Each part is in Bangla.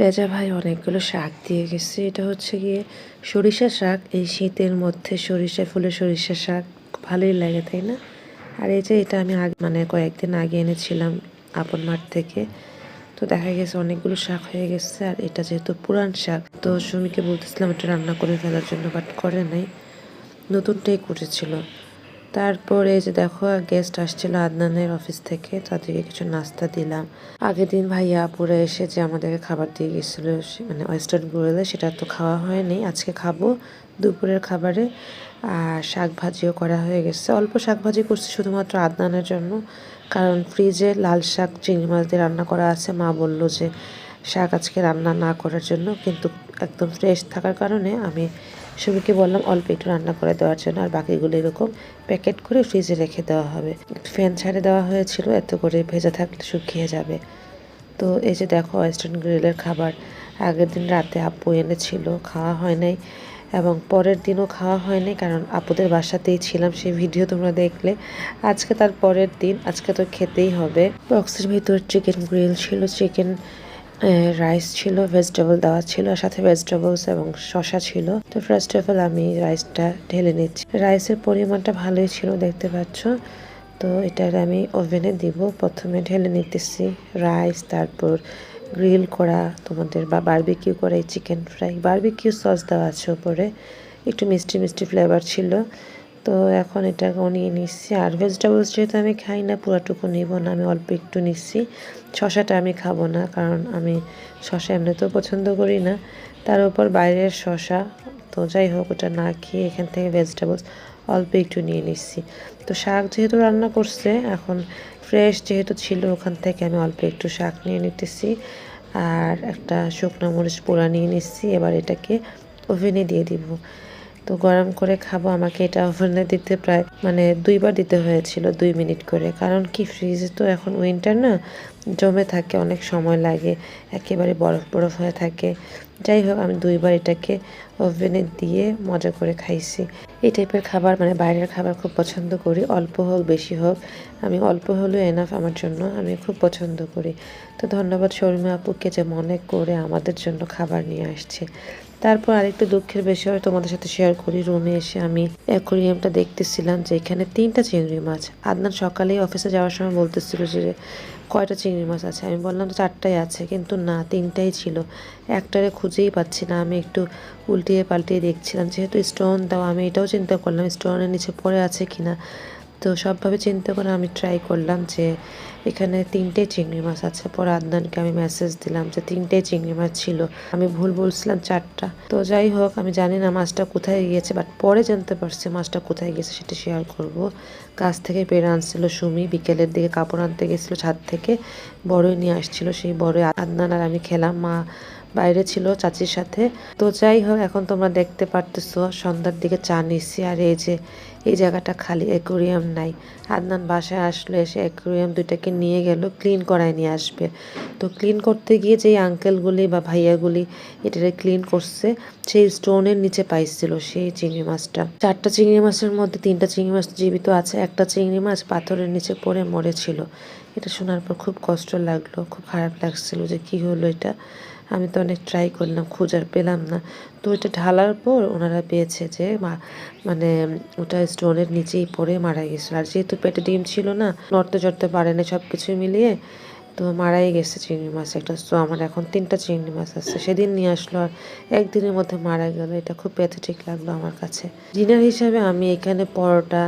রেজা ভাই অনেকগুলো শাক দিয়ে গেছে। এটা হচ্ছে গিয়ে সরিষা শাক। এই শীতের মধ্যে সরিষা ফুলে সরিষা শাক, ভালোই লাগে, তাই না? আর এই যে এটা আমি আগে মানে কয়েকদিন আগে এনেছিলাম আপন মাঠ থেকে। তো দেখা গেছে অনেকগুলো শাক হয়ে গেছে। আর এটা যেহেতু পুরান শাক, তো সুমিকে বলতেছিলাম এটা রান্না করে ফেলার জন্য বাট করে নাই। নতুনটাই করেছিল। তারপরে যে দেখো গেস্ট আসছিল আদনানের অফিস থেকে, তাদেরকে কিছু নাস্তা দিলাম। আগের দিন ভাইয়া পরে এসে যে আমাদেরকে খাবার দিয়ে গেছিল মানে ওয়েস্টার্ন গ্রিলে সেটা তো খাওয়া হয়নি, আজকে খাব দুপুরের খাবারে। আর শাক ভাজিও করা হয়ে গেছে। অল্প শাক ভাজি করছি শুধুমাত্র আদনানের জন্য, কারণ ফ্রিজে লাল শাক, চিংড়ি মাছ দিয়ে রান্না করা আছে। মা বলল যে, শাক আজকে রান্না না করার জন্য, কিন্তু একদম ফ্রেশ থাকার কারণে আমি সবাইকে বললাম, অল্প একটু রান্না করে দেওয়ার জন্য, আর বাকিগুলো এরকম প্যাকেট করে ফ্রিজে রেখে দেওয়া হবে। ফ্যান ছাড়ে দেওয়া হয়েছিল, এত করে ভেজা থাকলে শুকিয়ে যাবে। তো এই যে দেখো ওয়েস্টার্ন গ্রিলের খাবার। আগের দিন রাতে আপু এনেছিল, খাওয়া হয় নাই, এবং পরের দিনও খাওয়া হয়নি কারণ আপুদের বাসাতেই ছিলাম সেই ভিডিও তোমরা দেখলে। আজকে তার পরের দিন, আজকে তো খেতেই হবে। বক্সের ভিতর চিকেন গ্রিল ছিল চিকেন রাইস ছিল ভেজিটেবল দেওয়া ছিল সাথে ভেজিটেবলস এবং শশা ছিল। তো ফার্স্ট অফ অল আমি রাইসটা ঢেলে নিচ্ছি। রাইসের পরিমাণটা ভালোই ছিল, দেখতে পাচ্ছ। তো এটার আমি ওভেনে দিব। প্রথমে ঢেলে নিতেছি রাইস তারপর গ্রিল করা, তোমাদের বা বার্বিকিউ করা এই চিকেন ফ্রাই বারবিকিউ সস দেওয়া আছে ওপরে। একটু মিষ্টি মিষ্টি ফ্লেভার ছিল। তো এখন এটাকেও নিয়ে নিচ্ছি। আর ভেজিটেবলস যেহেতু আমি খাই না, পুরাটুকু নিব না, আমি অল্প একটু নিচ্ছি। শশাটা আমি খাব না, কারণ আমি শশা এমনিতেও পছন্দ করি না। তার উপর বাইরের শশা তো যাই হোক, ওটা না খেয়ে এখান থেকে ভেজিটেবলস অল্প একটু নিয়ে নিচ্ছি। তো শাক যেহেতু রান্না করছে, এখন ফ্রেশ যেহেতু ছিল, ওখান থেকে আমি অল্প একটু শাক নিয়ে নিতেছি। আর একটা শুকনো মরিচ পোড়া নিয়ে নিচ্ছি, এবার এটাকে ওভেনে দিয়ে দিব। তো গরম করে খাব, আমাকে এটা ওভেনে দিতে প্রায় মানে দুইবার দিতে হয়েছিল, দুই মিনিট করে। কারণ কি ফ্রিজে তো এখন উইন্টার না, জমে থাকে, অনেক সময় লাগে, একেবারে বরফ বরফ হয়ে থাকে। যাই হোক, আমি দুইবার এটাকে ওভেনে দিয়ে মজা করে খাইছি। এই টাইপের খাবার মানে বাইরের খাবার খুব পছন্দ করি, অল্প হোক, বেশি হোক। আমি অল্প হলেও এনাফ আমার জন্য, আমি খুব পছন্দ করি। তো ধন্যবাদ শর্মা আপুকে যে মনে করে আমাদের জন্য খাবার নিয়ে আসছে। তারপর আরেকটু দুঃখের বিষয় তোমাদের সাথে শেয়ার করি। রুমে এসে আমি অ্যাকোরিয়ামটা দেখতেছিলাম যে এখানে তিনটা চিংড়ি মাছ। আদনান সকালেই অফিসে যাওয়ার সময় বলতেছিল যে কয়টা চিংড়ি মাছ আছে? আমি বললাম তো চারটাই আছে, কিন্তু না, তিনটাই ছিল। একটারে খুঁজেই পাচ্ছি না। আমি একটু উল্টিয়ে পাল্টিয়ে দেখছিলাম, যেহেতু স্টোন দাও, আমি এটাও চিন্তা করলাম স্টোনের নিচে পড়ে আছে কিনা। তো সবভাবে চিন্তা করে আমি ট্রাই করলাম যে এখানে তিনটে চিংড়ি মাছ আছে। পরে আদনানকে আমি মেসেজ দিলাম যে তিনটে চিংড়ি মাছ ছিল। আমি ভুল বলছিলাম চারটা। তো যাই হোক, আমি জানি না মাছটা কোথায় গিয়েছে বাট পরে জানতে পারছি মাছটা কোথায় গিয়েছে সেটা শেয়ার করব। কাছ থেকে পেরে আনছিল সুমি, বিকেলের দিকে কাপড় আনতে গেছিল ছাদ থেকে। বড়ই নিয়ে আসছিল সেই বড়ই। আদনান আর আমি খেলাম, মা বাইরে ছিল চাচির সাথে। তো যাই হোক, এখন তোমরা দেখতে পারতেছো, সন্ধ্যার দিকে চা নিচ্ছি। আর এই যে, এই জায়গাটা খালি অ্যাকোরিয়াম নাই। আদনান বাসায় আসলো, এসে অ্যাকোরিয়াম দুইটাকে নিয়ে গেল ক্লিন করায় নিয়ে আসবে। তো ক্লিন করতে গিয়ে যেই আঙ্কেলগুলি বা ভাইয়াগুলি এটারে ক্লিন করছে, সেই স্টোনের নিচে পাইছিল সেই চিংড়ি মাছটা। চারটা চিংড়ি মাছের মধ্যে তিনটা চিংড়ি মাছ জীবিত আছে, একটা চিংড়ি মাছ পাথরের নিচে পড়ে মরেছিল। এটা শোনার পর খুব কষ্ট লাগল, খুব খারাপ লাগছিল যে কি হলো এটা। আমি তো অনেক ট্রাই করলাম, খোঁজার পেলাম না। তো ওইটা ঢালার পর ওনারা পেয়েছে যে মানে ওটা স্টোনের নিচেই পড়ে মারা গেছিল আর যেহেতু পেটে ডিম ছিল না, নড়তে চড়তে পারে না সব কিছু মিলিয়ে তো মারাই গেছে চিংড়ি মাছ একটা। তো আমার এখন তিনটা চিংড়ি মাছ আছে। সেদিন নিয়ে আসলো আর একদিনের মধ্যে মারা গেল। এটা খুব প্যাথেটিক লাগল আমার কাছে। ডিনার হিসাবে আমি এখানে পরোটা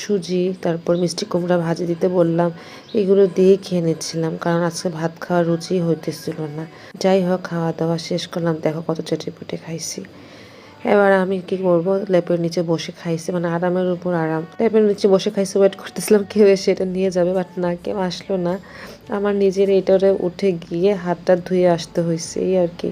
সুজি, তারপর মিষ্টি কুমড়া ভাজি দিতে বললাম, এগুলো দিয়ে খেয়ে নিচ্ছিলাম, কারণ আজকে ভাত খাওয়ার রুচি হইতেছিল না। যাই হোক খাওয়া দাওয়া শেষ করলাম, দেখো কত চেটেপুটে খাইছি। এবার আমি কি করব? লেপের নিচে বসে খাইছি মানে আরামের উপর আরাম। লেপের নিচে বসে খাইছি ওয়েট করতেছিলাম, কেউ এসে এটা নিয়ে যাবে বাট না, কেউ আসলো না। আমার নিজের এটারে উঠে গিয়ে হাতটা ধুয়ে আসতে হয়েছে এই আর কি।